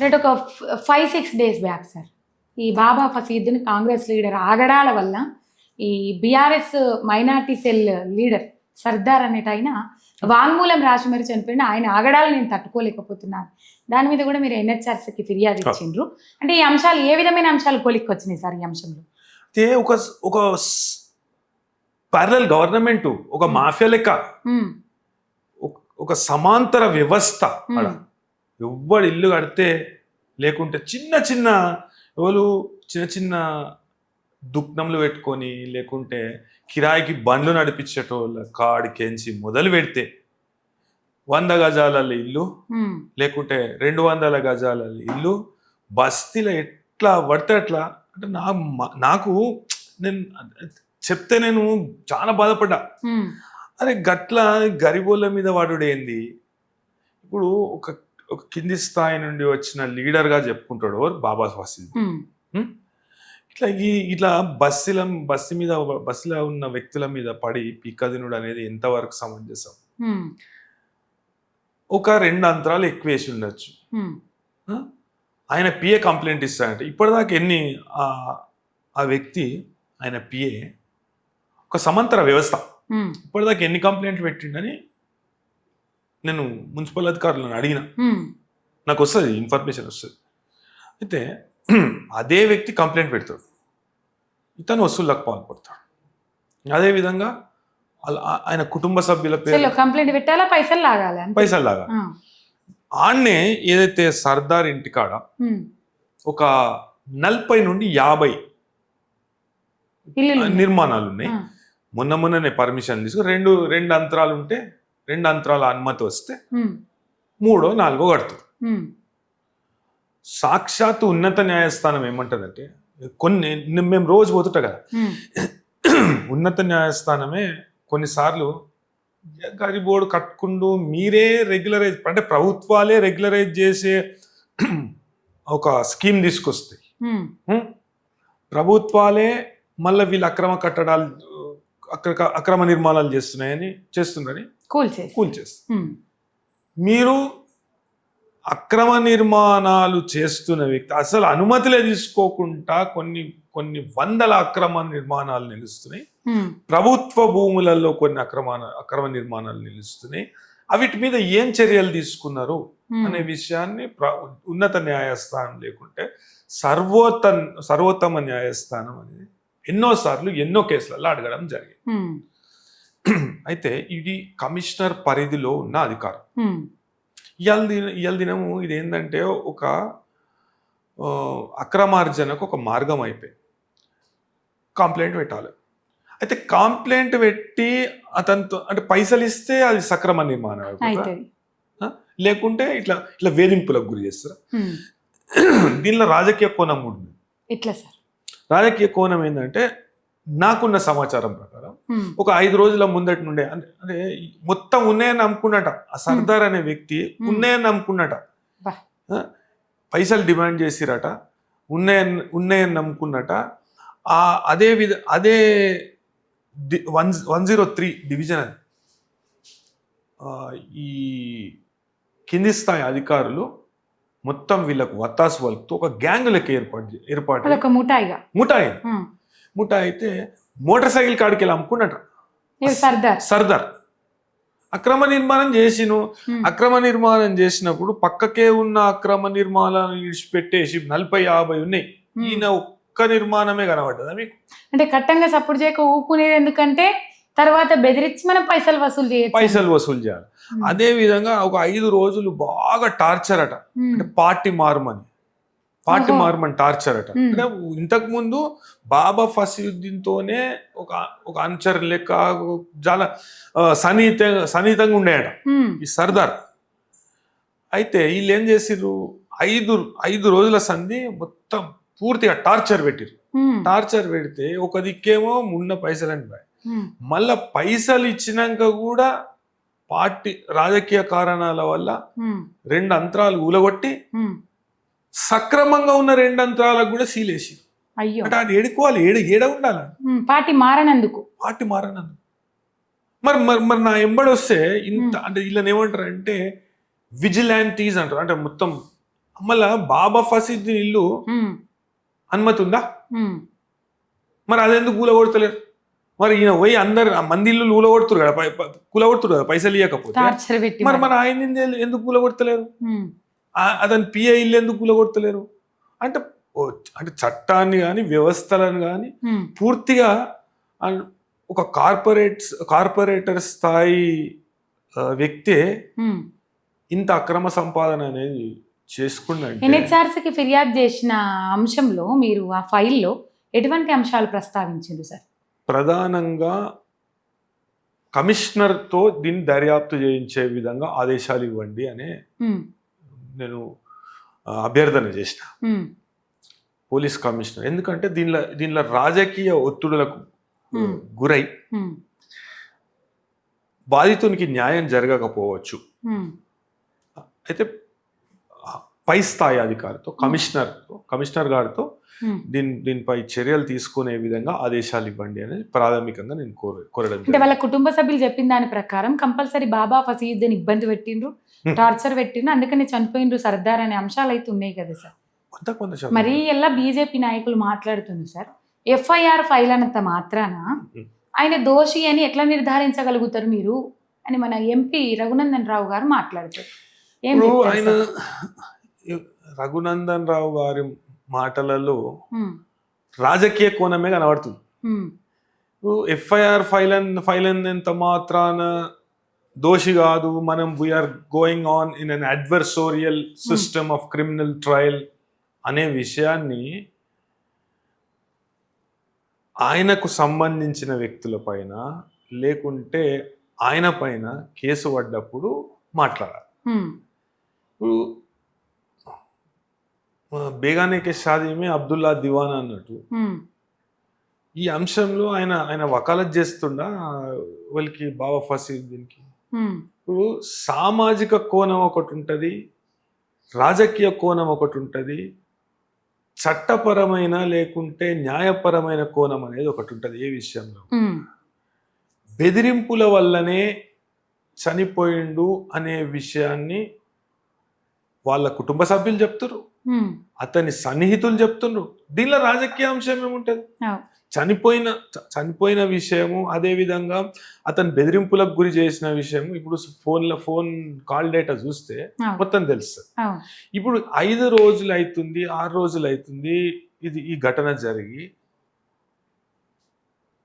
Rate ఒక five six days back sir ఈ బాబా ఫసీద్దుని కాంగ్రెస్ లీడర్ ఆగడాల వల్ల ఈ BRS minority cell leader Sardar అనేట ఆయన వాంగ్మూలం రాసి మరి చనిపోయిన ఆయన ఆగడాలు నేను తట్టుకోలేకపోతున్నాను. దాని మీద కూడా మీరు ఎన్హెచ్ఆర్సీకి ఫిర్యాదు ఇచ్చిండ్రు. అంటే ఈ అంశాలు ఏ విధమైన అంశాలు కొలిక్కి వచ్చినాయి సార్ ఈ అంశంలో? అయితే ఒక ఒక ప్యారలల్ గవర్నమెంట్ ఒక మాఫియా లెక్క. ఒక- ఒక సమాంతర వ్యవస్థ ఎవ్వడు ఇల్లు కడితే లేకుంటే చిన్న చిన్న ఎవరు చిన్న చిన్న దుఃఖంలు పెట్టుకొని లేకుంటే కిరాయికి బండ్లు నడిపించేటోళ్ళ కాడికెంచి మొదలు పెడితే వంద గజాల ఇల్లు లేకుంటే రెండు వందల గజాల ఇల్లు బస్తీలో ఎట్లా పడితే అట్లా అంటే నా నాకు నేను చెప్తే నేను చాలా బాధపడ్డా. అరే గట్ల గరిబోళ్ళ మీద వాడు ఏంది ఇప్పుడు ఒక ఒక కింది స్థాయి నుండి వచ్చిన లీడర్గా చెప్పుకుంటాడు బాబా ఫాసిల్. ఇట్లా ఈ ఇట్లా బస్సుల బస్సు మీద బస్సులో ఉన్న వ్యక్తుల మీద పడి పిక్కదినుడు అనేది ఎంతవరకు సమంజసం? ఒక రెండు అంతరాలు ఎక్కువ వేసి ఉండొచ్చు? ఆయన పిఏ కంప్లైంట్ ఇస్తాడంటే. ఇప్పటిదాకా ఎన్ని ఆ- వ్యక్తి ఆయన పిఏ ఒక సమాంతర వ్యవస్థ. ఇప్పటిదాకా ఎన్ని కంప్లైంట్లు పెట్టిండని నేను మున్సిపల్ అధికారులను అడిగిన నాకు వస్తుంది ఇన్ఫర్మేషన్ వస్తుంది. అయితే అదే వ్యక్తి కంప్లైంట్ పెడతాడు. ఇతను వసూళ్ళకు పాల్పడతాడు. అదేవిధంగా అలా ఆ- ఆయన కుటుంబ సభ్యుల పేరు కంప్లైంట్ పెట్టాలా? పైసలు లాగాలి. పైసలు లాగా ఆడనే ఏదైతే సర్దార్ ఇంటికాడ ఒక నలభై నుండి యాభై. నిర్మాణాలు ఉన్నాయి మొన్న మొన్ననే పర్మిషన్ తీసుకుని రెండు రెండు అంతరాలు ఉంటే రెండు అంతరాల అనుమతి వస్తే మూడో నాలుగో కడతారు సాక్షాత్తు ఉన్నత న్యాయస్థానం ఏమంటదంటే కొన్ని మేము రోజు పోతుంటా కదా. ఉన్నత న్యాయస్థానమే కొన్నిసార్లు గరిబోర్డు కట్టుకుంటూ మీరే రెగ్యులరైజ్ అంటే ప్రభుత్వాలే రెగ్యులరైజ్ చేసే ఒక స్కీమ్ తీసుకొస్తాయి? ప్రభుత్వాలే మళ్ళీ వీళ్ళు అక్రమ కట్టడాలు అక్ర అక్రమ నిర్మాణాలు చేస్తున్నాయని చేస్తుందని కూల్చేసి. మీరు అక్రమ నిర్మాణాలు చేస్తున్న వ్యక్తి అసలు అనుమతులే తీసుకోకుండా కొన్ని కొన్ని వందల అక్రమ నిర్మాణాలు నిలుస్తున్నాయి. ప్రభుత్వ భూములలో కొన్ని అక్రమ అక్రమ నిర్మాణాలు నిలుస్తున్నాయి. అవిటి మీద ఏం చర్యలు తీసుకున్నారు? అనే విషయాన్ని ఉన్నత న్యాయస్థానం లేకుంటే సర్వోత్త సర్వోత్తమ న్యాయస్థానం అనేది ఎన్నోసార్లు ఎన్నో కేసులలో అడగడం జరిగింది. అయితే ఇది కమిషనర్ పరిధిలో ఉన్న అధికారం. ఇవాళ దిన ఇవాళ దినము ఇది ఏంటంటే ఒక అక్రమార్జనకు ఒక మార్గం అయిపోయింది. కంప్లైంట్ పెట్టాలి. అయితే కంప్లైంట్ పెట్టి అతనితో అంటే పైసలు ఇస్తే అది సక్రమ నిర్మాణం లేకుంటే ఇట్లా ఇట్లా వేధింపులకు గురి చేస్తారు? దీనిలో రాజకీయ కోణం ఉంది. ఇట్లా సార్? రాజకీయ కోణం ఏంటంటే నాకున్న సమాచారం ప్రకారం ఒక ఐదు రోజుల ముందటి నుండే అంటే మొత్తం ఉన్నాయని నమ్ముకున్నట. ఆ సర్దార్ అనే వ్యక్తి. ఉన్నాయని నమ్ముకున్నట. ఆ, పైసలు డిమాండ్ చేసిరట ఉన్నాయని ఉన్నాయని నమ్ముకున్నట. ఆ అదే విధ అదే one one zero three division అది. ఈ కింది స్థాయి అధికారులు మొత్తం వీళ్ళకు వత్తాసు వలుపుతూ ఒక గ్యాంగ్ లెక్క ఏర్పాటు ఏర్పాటు ముఠాయి. ఉమ్, ముఠా అయితే మోటార్ సైకిల్ కాడికి వెళ్ళి అమ్ముకున్నట సర్దార్? సర్దార్. అక్రమ నిర్మాణం చేసిను. అక్రమ నిర్మాణం చేసినప్పుడు పక్కకే ఉన్న అక్రమ నిర్మాణాలను విడిచిపెట్టేసి నలభై యాభై ఉన్నాయి. ఈయన ఒక్క నిర్మాణమే కనబడ్డదా మీకు? అంటే కట్టంగా సపోర్ట్ చేయక ఊపుకునేది ఎందుకంటే తర్వాత బెదిరించి మనం పైసలు వసూలు చేయొచ్చు. పైసలు వసూలు చేయాలి. అదే విధంగా ఒక ఐదు రోజులు బాగా టార్చర్ అట. అంటే పార్టీ మారమని. పార్టీ. మారమని టార్చర్ అట. అంటే ఇంతకు ముందు బాబా ఫసీద్దీన్ తోనే ఒక ఒక అనుచర్ లెక్క చాలా సన్నిహిత సన్నిహితంగా ఉండేయట. ఉమ్, ఈ సర్దార్. అయితే వీళ్ళు ఏం చేసిర్రు? ఐదు ఐదు రోజుల సంధి మొత్తం పూర్తిగా టార్చర్ పెట్టిర్రు. ఉమ్, టార్చర్ పెడితే ఒక దిక్కేమో ఉన్న పైసలని బాయ్. ఉమ్, మళ్ళా పైసలు ఇచ్చినాక కూడా పార్టీ రాజకీయ కారణాల వల్ల రెండు అంతరాలు ఊలగొట్టి. సక్రమంగా ఉన్న రెండు అంతరాలకు కూడా సీలేసి అయ్యో. అంటే ఏడుకోవాలి ఏడ ఏడ ఉండాలి పార్టీ మారనందుకు. పార్టీ మారనను మరి మరి మరి నా ఎంబడి వస్తే ఇంత అంటే వీళ్ళని ఏమంటారు అంటే విజిలాంటీస్ అంటారు. అంటే మొత్తం మళ్ళా బాబా ఫసీద్దీన్ ఇల్లు అనుమతి ఉందా? మరి అదెందుకు కూలగొడతలేరు? మరి ఈయన పోయి అందరు ఆ మంది ఇల్లు కూలగొడుతురు కదా కూలగొడుతురు కదా పైసలు ఇవ్వకపోతే మరి మన ఆయన ఎందుకు కూలగొడతలేరు? అతని పిఏ ఇల్లు ఎందుకు కూలగొడతలేరు? అంటే అంటే చట్టాన్ని కానీ వ్యవస్థలను కానీ పూర్తిగా ఒక కార్పొరేట్ కార్పొరేటర్ స్థాయి వ్యక్తే. ఇంత అక్రమ సంపాదన అనేది చేసుకుందంటే NHRC కి ఫిర్యాదు చేసిన అంశంలో మీరు ఆ ఫైల్లో ఎటువంటి అంశాలు ప్రస్తావించారు సార్? ప్రధానంగా కమిషనర్తో దీన్ని దర్యాప్తు చేయించే విధంగా ఆదేశాలు ఇవ్వండి అనే నేను అభ్యర్థన చేసిన పోలీస్ కమిషనర్ ఎందుకంటే దీనిలో దీనిలో రాజకీయ ఒత్తిడులకు. గురై బాధితునికి న్యాయం జరగకపోవచ్చు అయితే పై స్థాయి అధికారితో కమిషనర్తో కమిషనర్ గారితో. దీని దీనిపై చర్యలు తీసుకునే విధంగా ఆదేశాలు ఇవ్వండి అనేది ప్రాథమికంగా నేను కోర కోరడం. వాళ్ళ కుటుంబ సభ్యులు చెప్పిన దాని ప్రకారం కంపల్సరీ బాబా ఫసీద్దీన్ ఇబ్బంది పెట్టిండ్రు. టార్చర్ పెట్టిండ్రు అందుకని చనిపోయిండ్రు సర్దార్ అనే అంశాలు అయితే ఉన్నాయి కదా సార్. మరి ఎలా బీజేపీ నాయకులు మాట్లాడుతున్నారు సార్ ఎఫ్ఐఆర్ ఫైల్ అన్నంత మాత్రాన. ఆయన దోషి అని ఎట్లా నిర్ధారించగలుగుతారు మీరు అని మన ఎంపీ రఘునందన్ రావు గారు మాట్లాడుతారు ఆయన? రఘునందన్ రావు గారి మాటలలో. రాజకీయ కోణమే కనబడుతుంది. ఎఫ్ఐఆర్ ఫైల్ ఫైల్ అయినంత మాత్రాన దోషి కాదు మనం we are going on in an adversarial system of criminal trial అనే విషయాన్ని ఆయనకు సంబంధించిన వ్యక్తుల పైన లేకుంటే ఆయన పైన కేసు పడ్డప్పుడు మాట్లాడాలి. ఇప్పుడు ఆ, బేగానే కే షాదీమే అబ్దుల్లా దివానా అన్నట్టు. ఈ అంశంలో ఆయన ఆయన వకాలత్ చేస్తుండా వాళ్ళకి బాబా ఫసీద్దీన్కి Hmm. ఇప్పుడు సామాజిక కోణం ఒకటి ఉంటుంది రాజకీయ కోణం ఒకటి ఉంటుంది చట్టపరమైన లేకుంటే న్యాయపరమైన కోణం అనేది ఒకటి ఉంటుంది ఏ విషయంలో. బెదిరింపుల వల్లనే చనిపోయిండు అనే విషయాన్ని వాళ్ళ కుటుంబ సభ్యులు చెప్తున్నారు. అతని సన్నిహితులు చెప్తున్నారు దీనిలో రాజకీయ అంశం ఏముంటది. చనిపోయిన చనిపోయిన విషయము అదే విధంగా అతను బెదిరింపులకు గురి చేసిన విషయం ఇప్పుడు ఫోన్లో ఫోన్ కాల్ డేటా చూస్తే. మొత్తం తెలుస్తుంది. ఇప్పుడు ఐదు రోజులు అవుతుంది ఆరు రోజులు అవుతుంది ఇది ఈ ఘటన జరిగి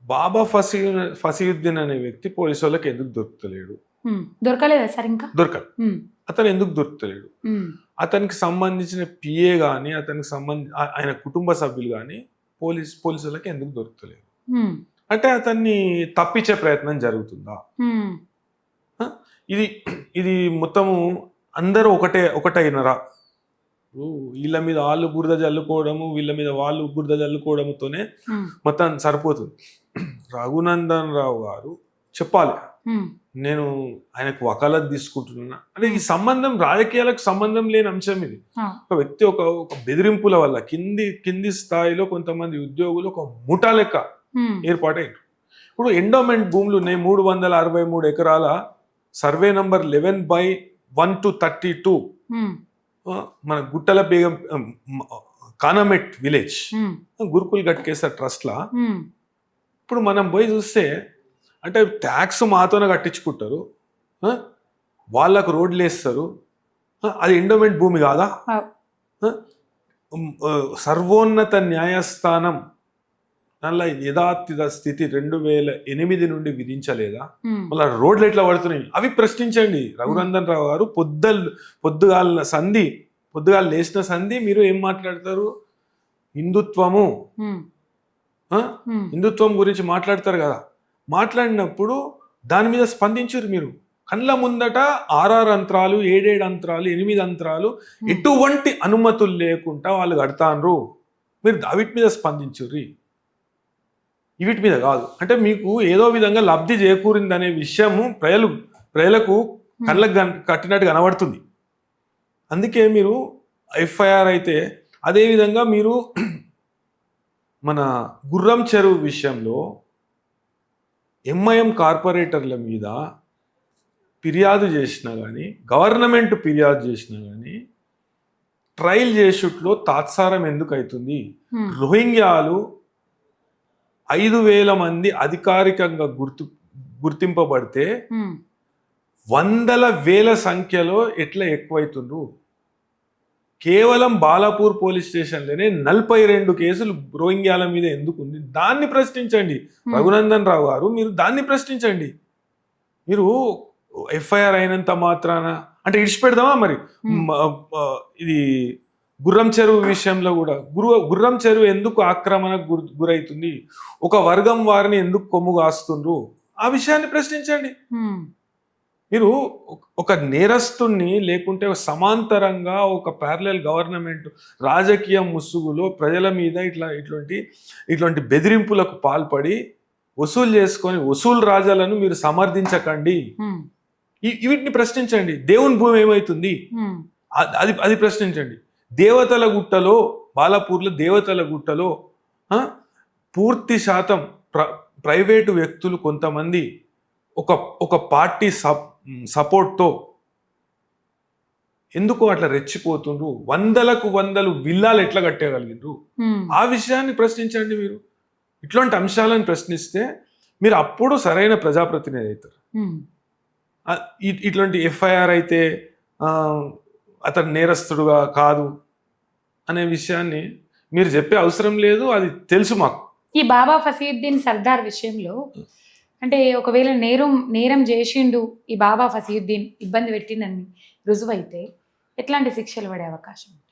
బాబా ఫసీ ఫసీయుద్దీన్ అనే వ్యక్తి పోలీసు వాళ్ళకి ఎందుకు దొరుకుతలేడు. దొరకలేదా సార్ ఇంకా దొరకదు. అతను ఎందుకు దొరుకుతలేడు. అతనికి సంబంధించిన పిఏ కానీ అతనికి సంబంధ ఆ- ఆయన కుటుంబ సభ్యులు కానీ పోలీస్ పోలీసులకి ఎందుకు దొరుకుతలేరు Hmm. అంటే అతన్ని తప్పించే ప్రయత్నం జరుగుతుందా. ఇది ఇది మొత్తము అందరూ ఒకటే ఒకటైనరా వీళ్ళ మీద వాళ్ళు బురద జల్లుకోవడము వీళ్ళ మీద వాళ్ళు బురద జల్లుకోవడంతోనే Hmm. మొత్తం సరిపోతుంది రఘునందన్ రావు గారు చెప్పాలి. నేను ఆయనకు వకాలత్ తీసుకుంటున్నా అంటే ఈ సంబంధం రాజకీయాలకు సంబంధం లేని అంశం ఇది. ఒక వ్యక్తి ఒక ఒక బెదిరింపుల వల్ల కింది కింది స్థాయిలో కొంతమంది ఉద్యోగులు ఒక ముఠా లెక్క. ఏర్పాటైంది ఇప్పుడు ఎండోమెంట్ భూములు ఉన్నాయి మూడు వందల అరవై మూడు ఎకరాల survey number eleven by one two thirty two. మన గుట్టల బేగం కానమెట్ విలేజ్. గురుకుల్ గట్కేసర్ ట్రస్ట్లా. ఇప్పుడు మనం పోయి చూస్తే అంటే ట్యాక్స్ మాతోనే కట్టించుకుంటారు? వాళ్ళకు రోడ్లు వేస్తారు? అది ఎండోమెంట్ భూమి కాదా? సర్వోన్నత న్యాయస్థానం దానిలో యథాతథ స్థితి రెండు వేల ఎనిమిది నుండి విధించలేదా. మళ్ళీ రోడ్లు ఎట్లా పడుతున్నాయి? అవి ప్రశ్నించండి. రఘునందన్ రావు గారు పొద్దల్ పొద్దుగాల సంధి పొద్దుగాల లేచిన సంధి మీరు ఏం మాట్లాడతారు? హిందుత్వము. హిందుత్వం గురించి మాట్లాడతారు కదా. మాట్లాడినప్పుడు దాని మీద స్పందించారు మీరు. కళ్ళ ముందట ఆర్ఆర్ అంతరాలు ఏడేడు అంతరాలు ఎనిమిది అంతరాలు. ఎటువంటి అనుమతులు లేకుండా వాళ్ళు కడతాన్రు. మీరు వీటి మీద స్పందించుర్రి. వీటి మీద కాదు. అంటే మీకు ఏదో విధంగా లబ్ధి చేకూరింది అనే విషయము ప్రజలు ప్రజలకు కళ్ళకు కన్- కట్టినట్టు కనబడుతుంది. అందుకే మీరు ఎఫ్ఐఆర్ అయితే అదేవిధంగా మీరు మన గుర్రం చెరువు విషయంలో ఎంఐఎం కార్పొరేటర్ల మీద ఫిర్యాదు చేసినా కానీ గవర్నమెంట్ ఫిర్యాదు చేసినా కానీ ట్రయల్ చేసుట్లో తాత్సారం ఎందుకు అవుతుంది రోహింగ్యాలు ఐదు వేల మంది అధికారికంగా గుర్తు గుర్తింపబడితే వందల వేల సంఖ్యలో ఎట్లా ఎక్కువైతుండ్రు? కేవలం బాలాపూర్ పోలీస్ స్టేషన్లోనే నలభై రెండు కేసులు రోహింగ్యాల మీద ఎందుకు ఉంది? దాన్ని ప్రశ్నించండి. ఉమ్, రఘునందన్ రావు గారు మీరు దాన్ని ప్రశ్నించండి. మీరు ఎఫ్ఐఆర్ అయినంత మాత్రాన అంటే ఇడిచిపెడదామా మరి? ఆ, ఇది గుర్రం చెరువు విషయంలో కూడా గురు గుర్రం చెరువు ఎందుకు ఆక్రమణకు గురి గురైతుంది? ఒక వర్గం వారిని ఎందుకు కొమ్ము కాస్తుండ్రు? ఆ విషయాన్ని ప్రశ్నించండి. ఉమ్, మీరు ఒక- నేరస్తుణ్ణి లేకుంటే ఒక సమాంతరంగా ఒక ప్యారలల్ గవర్నమెంట్ రాజకీయ ముసుగులో ప్రజల మీద ఇట్లా ఇట్లాంటి ఇట్లాంటి బెదిరింపులకు పాల్పడి వసూలు చేసుకొని వసూలు రాజాలను మీరు సమర్థించకండి. వీటిని ప్రశ్నించండి. దేవుని భూమి ఏమవుతుంది అ- అది అది ప్రశ్నించండి. దేవతల గుట్టలో బాలాపూర్లో దేవతల గుట్టలో పూర్తి శాతం ప్ర ప్రైవేటు వ్యక్తులు కొంతమంది ఒక ఒక పార్టీ సప్ సపోర్ట్తో ఎందుకు అట్లా రెచ్చిపోతుండ్రు? వందలకు వందలు విల్లాలు ఎట్లా కట్టగలిగిండ్రు? ఉమ్, ఆ విషయాన్ని ప్రశ్నించండి మీరు. ఇట్లాంటి అంశాలను ప్రశ్నిస్తే మీరు అప్పుడు సరైన ప్రజాప్రతినిధి అవుతారు. ఇట్లాంటి ఎఫ్ఐఆర్ అయితే అతను నేరస్తుడుగా కాదు అనే విషయాన్ని మీరు చెప్పే అవసరం లేదు. అది తెలుసు మాకు. ఈ బాబా ఫసీయుద్దీన్ సర్దార్ విషయంలో అంటే ఒకవేళ నేరం నేరం చేసిండు ఈ బాబా ఫసీయుద్దీన్ ఇబ్బంది పెట్టిందని రుజువైతే ఎట్లాంటి శిక్షలు పడే అవకాశం ఉంటుంది?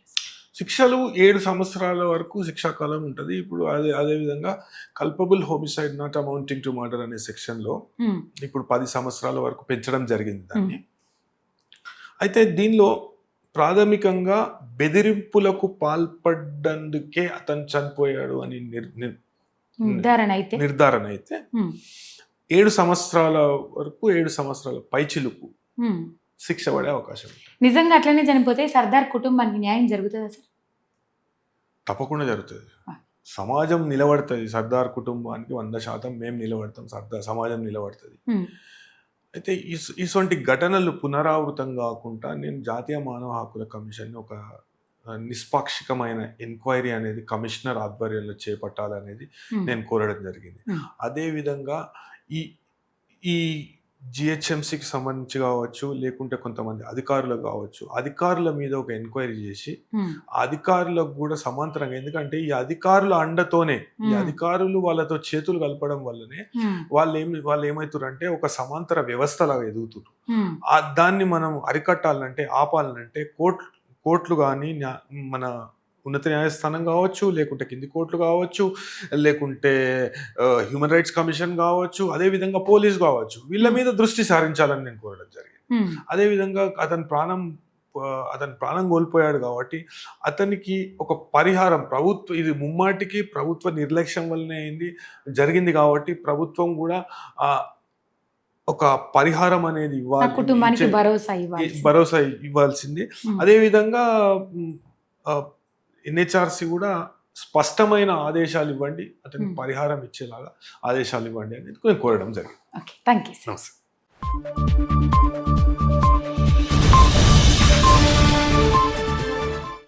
శిక్షలు ఏడు సంవత్సరాల వరకు శిక్షాకాలం ఉంటుంది. ఇప్పుడు అదే అదేవిధంగా culpable homicide not amounting to murder అనే సెక్షన్లో ఇప్పుడు పది సంవత్సరాల వరకు పెంచడం జరిగింది దాన్ని. అయితే దీనిలో ప్రాథమికంగా బెదిరింపులకు పాల్పడ్డందుకే అతను చనిపోయాడు అని నిర్- నిర్- నిర్ధారణ అయితే? నిర్ధారణ అయితే ఏడు సంవత్సరాల వరకు ఏడు సంవత్సరాల పైచిలుకు ఉమ్. శిక్ష పడే అవకాశం నిజంగా అట్లనే చనిపోతే సర్దార్ కుటుంబానికి న్యాయం జరుగుతుందా సార్? తప్పకుండా జరుగుతుంది. సమాజం నిలబడుతుంది. సర్దార్ కుటుంబానికి వంద శాతం మేము నిలబడతాం. సర్దార్ సమాజం నిలబడుతుంది. అయితే ఇటువంటి ఘటనలు పునరావృతం కాకుండా నేను జాతీయ మానవ హక్కుల కమిషన్ ఒక నిష్పాక్షికమైన ఎంక్వైరీ అనేది కమిషనర్ ఆధ్వర్యంలో చేపట్టాలనేది నేను కోరడం జరిగింది. అదేవిధంగా ఈ ఈ జిహెచ్ఎంసీకి సంబంధించి కావచ్చు లేకుంటే కొంతమంది అధికారులకు కావచ్చు అధికారుల మీద ఒక ఎంక్వైరీ చేసి అధికారులకు కూడా సమాంతరంగా ఎందుకంటే ఈ అధికారుల అండతోనే ఈ. అధికారులు వాళ్ళతో చేతులు కలపడం వల్లనే వాళ్ళు ఏమి వాళ్ళు ఏమవుతారంటే ఒక సమాంతర వ్యవస్థలాగా ఎదుగుతున్నారు దాన్ని మనం అరికట్టాలంటే ఆపాలంటే కోర్టు కోర్టులు కానీ మన ఉన్నత న్యాయస్థానం కావచ్చు లేకుంటే కింది కోర్టులు కావచ్చు లేకుంటే హ్యూమన్ రైట్స్ కమిషన్ కావచ్చు అదేవిధంగా పోలీస్ కావచ్చు. వీళ్ళ మీద దృష్టి సారించాలని నేను కోరడం జరిగింది. ఉమ్, అదేవిధంగా అతని ప్రాణం అతని ప్రాణం కోల్పోయాడు కాబట్టి అతనికి ఒక పరిహారం ప్రభుత్వ ఇది ముమ్మాటికి ప్రభుత్వ నిర్లక్ష్యం వల్లనే అయింది జరిగింది కాబట్టి ప్రభుత్వం కూడా ఒక పరిహారం అనేది ఇవ్వాలి కుటుంబానికి భరోసా ఇవ్వాలి భరోసా ఇవ్వాల్సింది. ఉమ్, అదేవిధంగా ఎన్హెచ్ఆర్సి కూడా స్పష్టమైన ఆదేశాలు ఇవ్వండి అతనికి Hmm. పరిహారం ఇచ్చేలాగా ఆదేశాలు ఇవ్వండి అనేది నేను కోరడం జరిగింది. ఓకే థ్యాంక్ యూ నమస్తే.